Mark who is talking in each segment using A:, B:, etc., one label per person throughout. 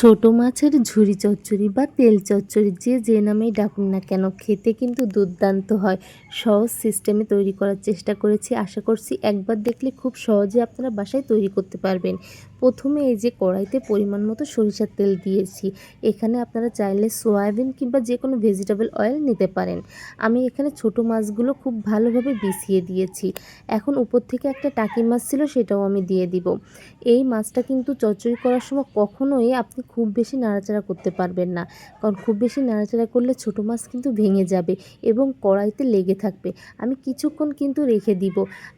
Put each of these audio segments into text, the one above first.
A: ছোট মাছের ঝুরি চচ্চড়ি বা তেল চচ্চড়ি যে যে নামেই ডাকুন না কেন, খেতে কিন্তু দুর্দান্ত হয়। সহজ সিস্টেমে তৈরি করার চেষ্টা করেছি। আশা করছি একবার দেখলে খুব সহজে আপনারা বাসায় তৈরি করতে পারবেন। প্রথমে এই যে কড়াইতে পরিমাণ মতো সরিষার তেল দিয়েছি, এখানে আপনারা চাইলে সয়াবিন কিংবা যে কোনো ভেজিটেবল অয়েল নিতে পারেন। আমি এখানে ছোট মাছগুলো খুব ভালোভাবে বিছিয়ে দিয়েছি। এখন উপর থেকে একটা টাকি মাছ ছিল সেটাও আমি দিয়ে দিব। এই মাছটা কিন্তু চচ্চড়ি করার সময় কখনোই আপনি খুব বেশি নাড়াচাড়া করতে পারবেন না। কারণ খুব বেশি নাড়াচাড়া করলে ছোটো মাছ কিন্তু ভেঙে যাবে এবং কড়াইতে লেগে থাকবে। আমি কিছুক্ষণ কিন্তু রেখে দিব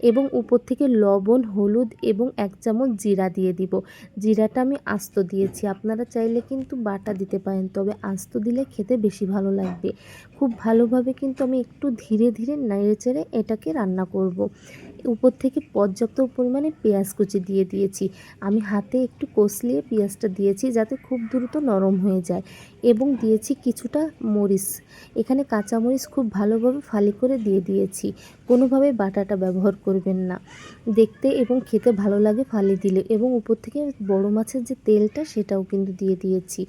A: এবং উপর থেকে লবণ, হলুদ এবং এক চামচ জিরা দিয়ে দিব। জিরাটা আমি আস্ত দিয়েছি। আপনারা চাইলে কিন্তু বাটা দিতে পারেন, তবে আস্ত দিলে খেতে বেশি ভালো লাগবে। খুব ভালোভাবে কিন্তু আমি একটু ধীরে ধীরে নেড়ে চেড়ে এটাকে রান্না করব। উপর থেকে পর্যাপ্ত পরিমাণে পেঁয়াজ কুচি দিয়ে দিয়েছি। আমি হাতে একটু কষলিয়ে পেঁয়াজটা দিয়েছি যাতে খুব দ্রুত নরম হয়ে যায় এবং দিয়েছি কিছুটা মরিচ। এখানে কাঁচামরিচ খুব ভালোভাবে ফালি করে দিয়ে দিয়েছি। কোনোভাবে বাটাটা ব্যবহার করবেন না। দেখতে এবং খেতে ভালো লাগে ফালি দিলে এবং উপর থেকে বড় মাছের যে তেলটা সেটাও কিন্তু দিয়ে দিয়েছি।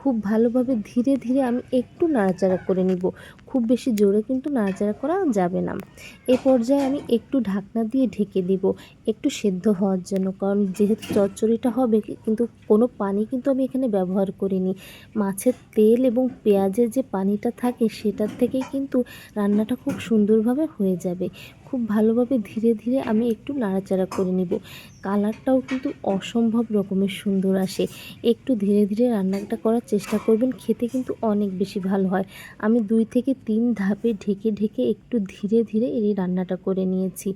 A: খুব ভালোভাবে ধীরে ধীরে আমি একটু নাড়াচাড়া করে নিব। খুব বেশি জোরে কিন্তু নাড়াচাড়া করা যাবে না। এ পর্যায়ে আমি একটু ঢাকনা দিয়ে ঢেকে দিব একটু সেদ্ধ হওয়ার জন্য। কারণ যেহেতু চচ্চড়িটা হবে কিন্তু কোনো পানি কিন্তু আমি এখানে ব্যবহার করিনি। মাছের তেল এবং পেঁয়াজের যে পানিটা থাকে সেটার থেকেই কিন্তু রান্নাটা খুব সুন্দরভাবে হয়ে যাবে। খুব ভালোভাবে ধীরে ধীরে আমি একটু নাড়াচাড়া করে নিব। কালারটাও কিন্তু অসম্ভব রকমের সুন্দর আসে। একটু ধীরে ধীরে রান্নাটা করার চেষ্টা করবেন, খেতে কিন্তু অনেক বেশি ভালো হয়। আমি দুই থেকে তিন ধাপে ঢেকে ঢেকে একটু ধীরে ধীরে এই রান্নাটা করে নিয়েছি।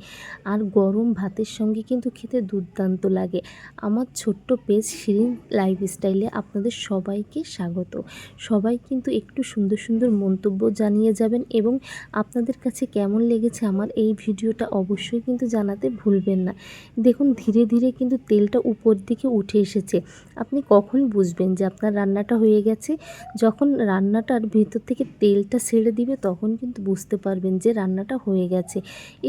A: আর গরম ভাতের সঙ্গে কিন্তু খেতে দুর্দান্ত লাগে। আমার ছোট্ট পেজ শিরিন লাইফ স্টাইলে আপনাদের সবাইকে স্বাগত। সবাই কিন্তু একটু সুন্দর সুন্দর মন্তব্য জানিয়ে যাবেন এবং আপনাদের কাছে কেমন লেগেছে আমার এই ভিডিওটা অবশ্যই কিন্তু জানাতে ভুলবেন না। দেখুন, ধীরে ধীরে কিন্তু তেলটা উপর দিকে উঠে এসেছে। আপনি কখন বুঝবেন যে আপনার রান্নাটা হয়ে গেছে? যখন রান্নাটার ভিতর থেকে তেলটা ছেড়ে দিবে, তখন কিন্তু বুঝতে পারবেন যে রান্নাটা হয়ে গেছে।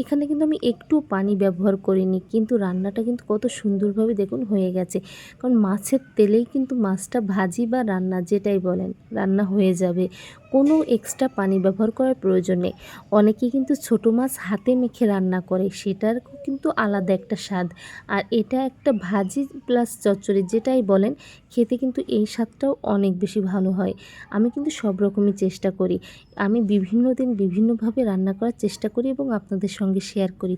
A: এখানে কিন্তু আমি একটু পানি ব্যবহার করিনি, কিন্তু রান্নাটা কিন্তু কত সুন্দরভাবে দেখুন হয়ে গেছে। কারণ মাছের তেলেই কিন্তু মাছটা ভাজি বা রান্না যেটাই বলেন, রান্না হয়ে যাবে। কোনো এক্সট্রা পানি ব্যবহার করার প্রয়োজন নেই। অনেকে কিন্তু ছোটো মাছ হাতে মেখে রান্না করে সেটার কিন্তু আলাদা একটা স্বাদ। আর এটা একটা ভাজি প্লাস চচ্চড়ি যেটাই বলেন, খেতে কিন্তু এই স্বাদটাও অনেক বেশি ভালো হয়। আমি কিন্তু সব রকমই চেষ্টা করি। আমি বিভিন্ন দিন বিভিন্নভাবে রান্না করার চেষ্টা করি এবং আপনাদের সঙ্গে শেয়ার করি।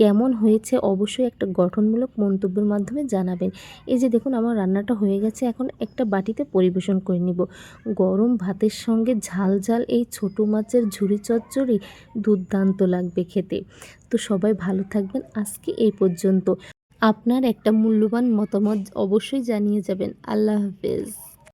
A: কেমন হয়েছে অবশ্যই একটা গঠনমূলক মন্তব্যের মাধ্যমে জানাবেন। এই যে দেখুন, আমার রান্নাটা হয়ে গেছে, এখন একটা বাটিতে পরিবেশন করে নিব। গরম ভাতের সঙ্গে ঝাল ঝাল এই ছোটো মাছের ঝুড়ি চচ্চড়ি দুর্দান্ত লাগবে খেতে। তো সবাই ভালো থাকবেন, আজকে এই পর্যন্ত। আপনার একটা মূল্যবান মতামত অবশ্যই জানিয়ে যাবেন। আল্লাহ হাফেজ।